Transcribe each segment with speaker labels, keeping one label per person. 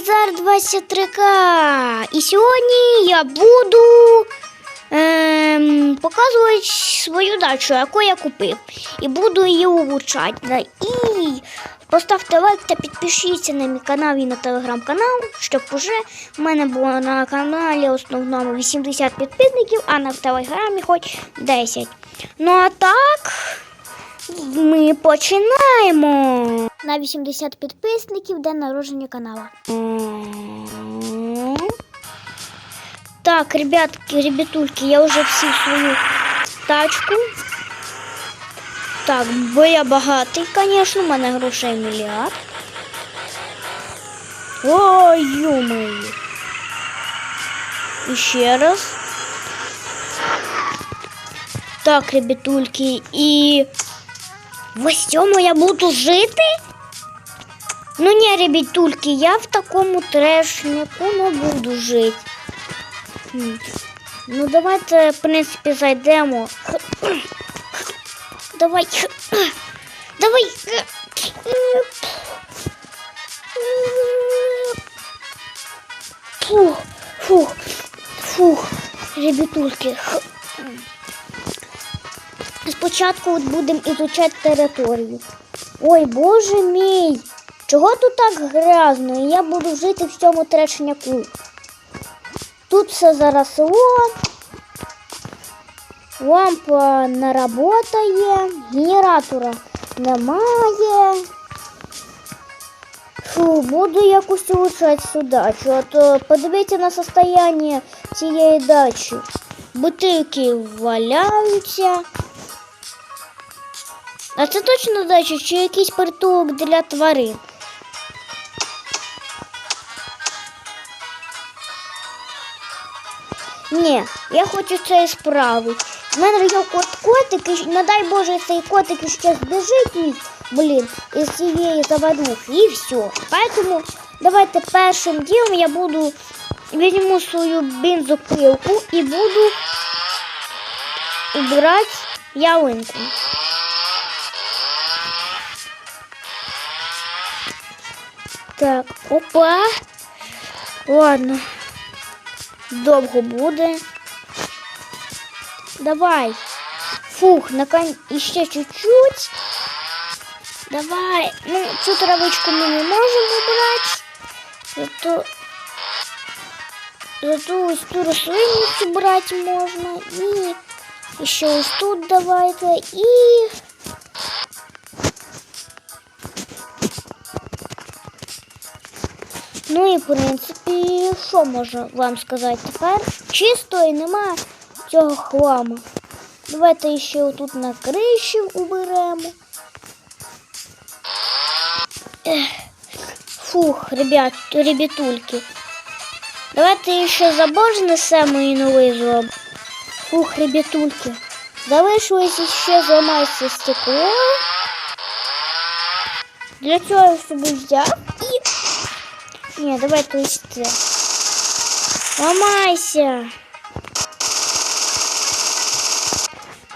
Speaker 1: Назар 23К. І сьогодні я буду ем, показувати свою дачу, яку я купив. І буду її улучшати. І поставте лайк та підпишіться на мій канал і на телеграм-канал, щоб уже в мене було на каналі основному 80 підписників, а на телеграмі хоч 10. Ну а так. Ми починаємо. На 80 підписників день народження каналу. Так, ребятки, ребятульки, я вже всі свою тачку. Так, бо я багатий, звісно, в мене грошей мільярд. Ой, ё І ще раз. Так, ребятульки, і В цьому я буду жити? Ну ні, ребятульки, я в такому трешняку не буду жити. Ну, давайте, в принципі, зайдемо. Давай. Давай. Фух, фух, фух, ребятульки. Спочатку от будемо ізучати територію. Ой, боже мій! Чого тут так грязно? Я буду жити в цьому трешняку. Тут все заросло. Лампа не работає, генератора немає. Фу, буду якось улучшати цю дачу. А то подивіться на состояние цієї дачі. Бутилки валяються. А це точно дача чи якийсь притулок для тварин? Ні, я хочу це справити. У мене є кот котик, і не дай Боже, цей котик ще збіжить блін, із цієї заварухи, і все. Поэтому давайте першим ділом я буду візьму свою бензопилку і буду убирати ялинку. Так, опа. Ладно. Довго буде. Давай. Фух, наконец, ще чуть-чуть. Давай. Ну, цю травичку ми не можемо убрати. Зато, зато ось ту рослинницю брати можна. І ще ось тут давайте. І... Ну і в принципі, що можу вам сказати тепер? Чисто і нема цього хламу. Давайте ще отут на криші уберемо. Ех. Фух, ребят, ребятульки. Давайте ще забор знесемо і новий зробимо. Фух, ребятульки. Залишилось ще зламається стекло. Для цього я собі взяв Ні, давай ось це.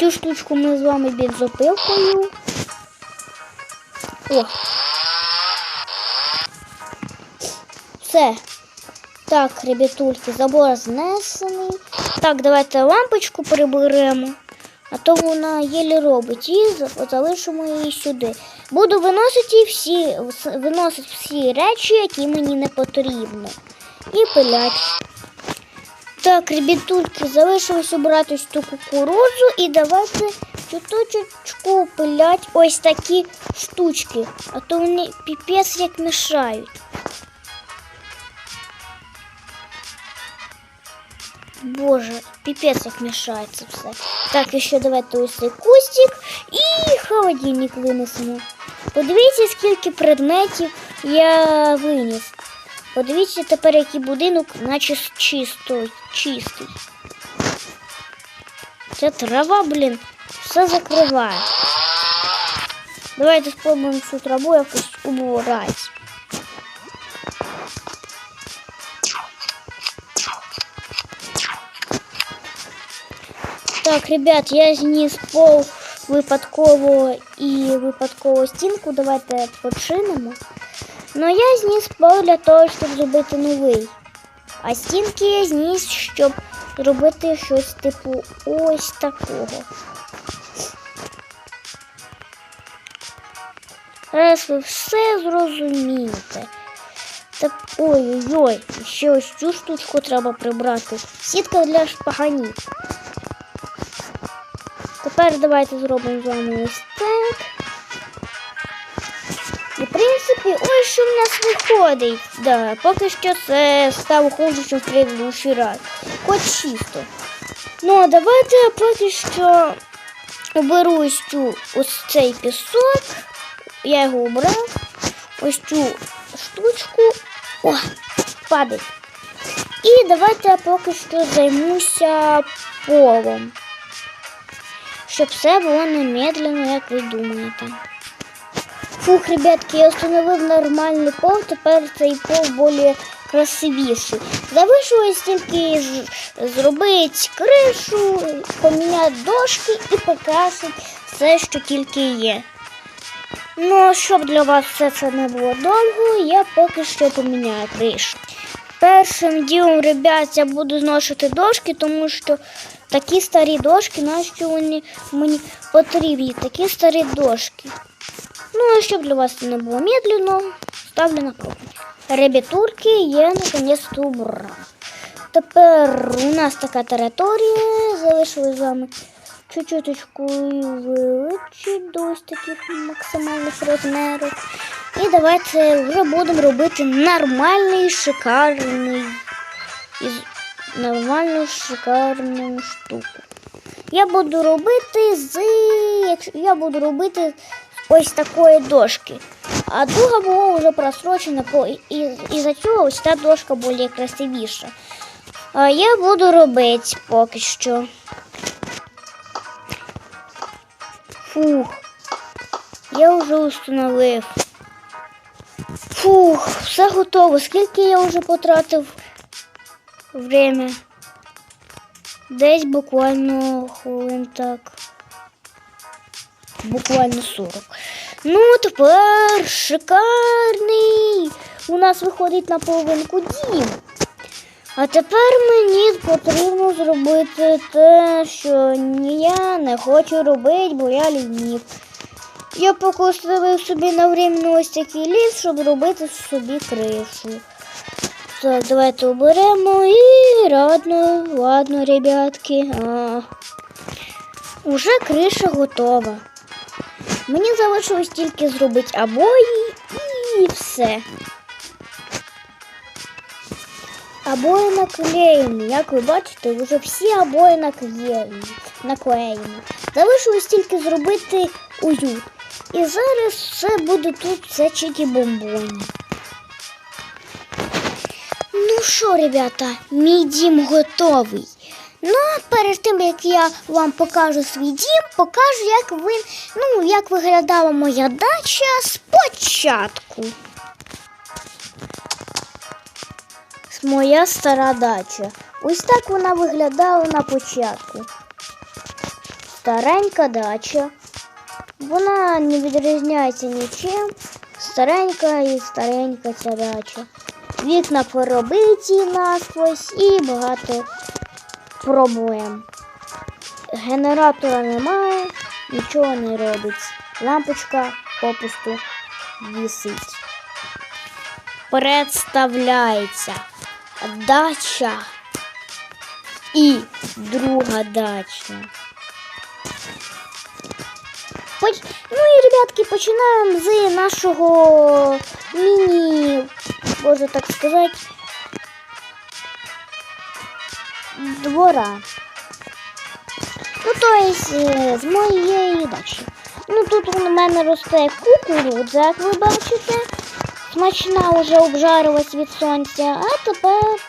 Speaker 1: Цю штучку ми з вами бензопилкою. О. Все. Так, ребятульки, забор знесений. Так, давайте лампочку приберемо, а то вона єлі робить. І залишимо її сюди. Буду виносити всі, виносити всі речі, які мені не потрібно. І пилять. Так, ребятульки, залишилось обрати ту кукурудзу і давайте чуточку пилять ось такі штучки, а то вони піпець як мішають. Боже, піпець як мішається все. Так, ще давайте ось цей кустик і холодильник винесемо. Подивіться, скільки предметів я виніс. Подивіться тепер, який будинок, наче чисто, чистий. Ця трава, блін, все закриває. Давайте спробуємо цю траву якось убрати. Так, ребят, я зніс пол випадково і випадково стінку. Давайте починимо. Ну я зніс пол для того, щоб зробити новий. А стінки я зніс, щоб зробити щось типу ось такого. Зараз ви все зрозумієте. Так, ой-ой-ой, ще ось цю штучку треба прибрати. Сітка для шпаганів. Тепер давайте зробимо з вами ось так. І, в принципі, ось що в нас виходить. Да, поки що це стало хуже, ніж в предыдущий раз. Хоч чисто. Ну, а давайте я поки що оберу ось цю ось цей пісок. Я його обрав. Ось цю штучку. О, падає. І давайте я поки що займуся полом. Щоб все було немедленно, як ви думаєте. Фух, ребятки, я встановив нормальний пол, тепер цей пол більш красивіший. Залишилось тільки зробити кришу, поміняти дошки і покрасити все, що тільки є. Ну, щоб для вас все це не було довго, я поки що поміняю кришу. Першим ділом, ребят, я буду зношити дошки, тому що такі старі дошки, нащо вони мені потрібні, такі старі дошки. Ну, а щоб для вас не було медленно, ставлю на пробу. Ребятурки я наконец-то убрав. Тепер у нас така територія, залишилось з вами чуть-чуточку вилучити до таких максимальних розмірів. І давайте вже будемо робити нормальний, шикарний, із нормальну шикарну штуку. Я буду робити з я буду робити ось такої дошки. А друга була вже просрочена, і, і за цього ось та дошка більш красивіша. А я буду робити поки що. Фух. Я вже установив. Фух, все готово. Скільки я вже потратив время? Десь буквально хвилин так. Буквально 40. Ну, тепер шикарний. У нас виходить на половинку дім. А тепер мені потрібно зробити те, що ні я не хочу робити, бо я лінів. Я покоставив собі на временно ось такий ліс, щоб робити собі кришу. Так, давайте оберемо і ладно, ладно, ребятки. А, уже криша готова. Мені залишилось тільки зробити обої і все. Обої наклеєні. Як ви бачите, вже всі обої наклеєні. наклеєні. Залишилось тільки зробити уют. І зараз все буде тут все чики бомбоні. Ну що, ребята, мій дім готовий. Ну, перед тим, як я вам покажу свій дім, покажу, як ви, ну, як виглядала моя дача спочатку. Моя стара дача. Ось так вона виглядала на початку. Старенька дача. Вона не відрізняється нічим. Старенька і старенька ця дача. Вікна поробиті насквозь і багато проблем. Генератора немає, нічого не робить. Лампочка попусту вісить. Представляється дача і друга дача. Ребятки, починаємо з нашого міні, можна так сказати, двора. Ну, то есть, е, з моєї дачі. Ну, тут у мене росте кукурудза, як ви бачите. Смачна вже обжарилась від сонця, а тепер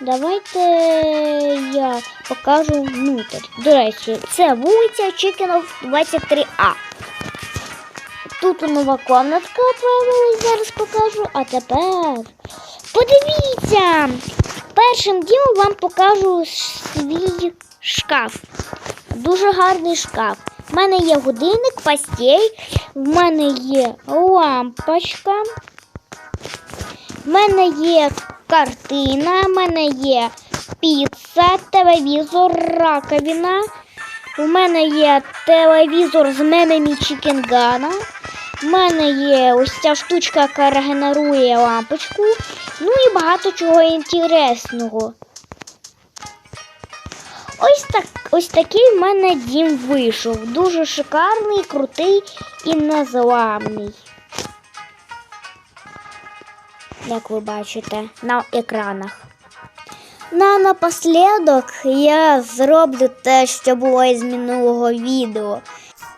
Speaker 1: давайте я покажу внутрь. До речі, це вулиця Чикенов 23А. Тут нова комнатка появилась, зараз покажу. А тепер подивіться! Першим ділом вам покажу свій шкаф. Дуже гарний шкаф. В мене є годинник, постіль, в мене є лампочка, в мене є картина, в мене є піца, телевізор, раковина. У мене є телевізор з мемами Чікенгана. У мене є ось ця штучка, яка регенерує лампочку. Ну і багато чого інтересного. Ось так, ось такий в мене дім вийшов. Дуже шикарний, крутий і незламний. Як ви бачите на екранах. Ну а напослідок я зроблю те, що було із минулого відео.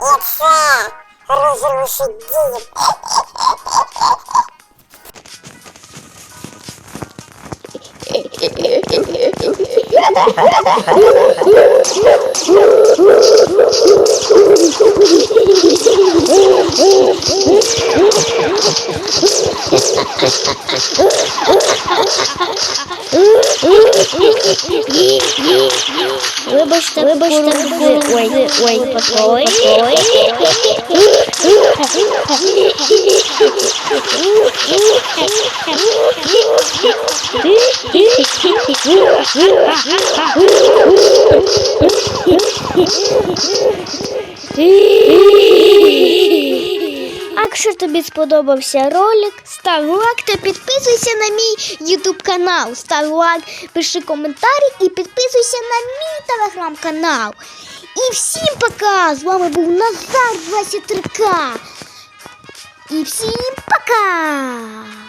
Speaker 2: І це розрушить дім.
Speaker 1: Вибачте, вибачте, ой, ой, ой, ой, Якщо тобі сподобався ролик, став лайк та підписуйся на мій YouTube канал. Став лайк, пиши коментарі і підписуйся на мій телеграм-канал. І всім пока! З вами був Назар 23К. І всім пока!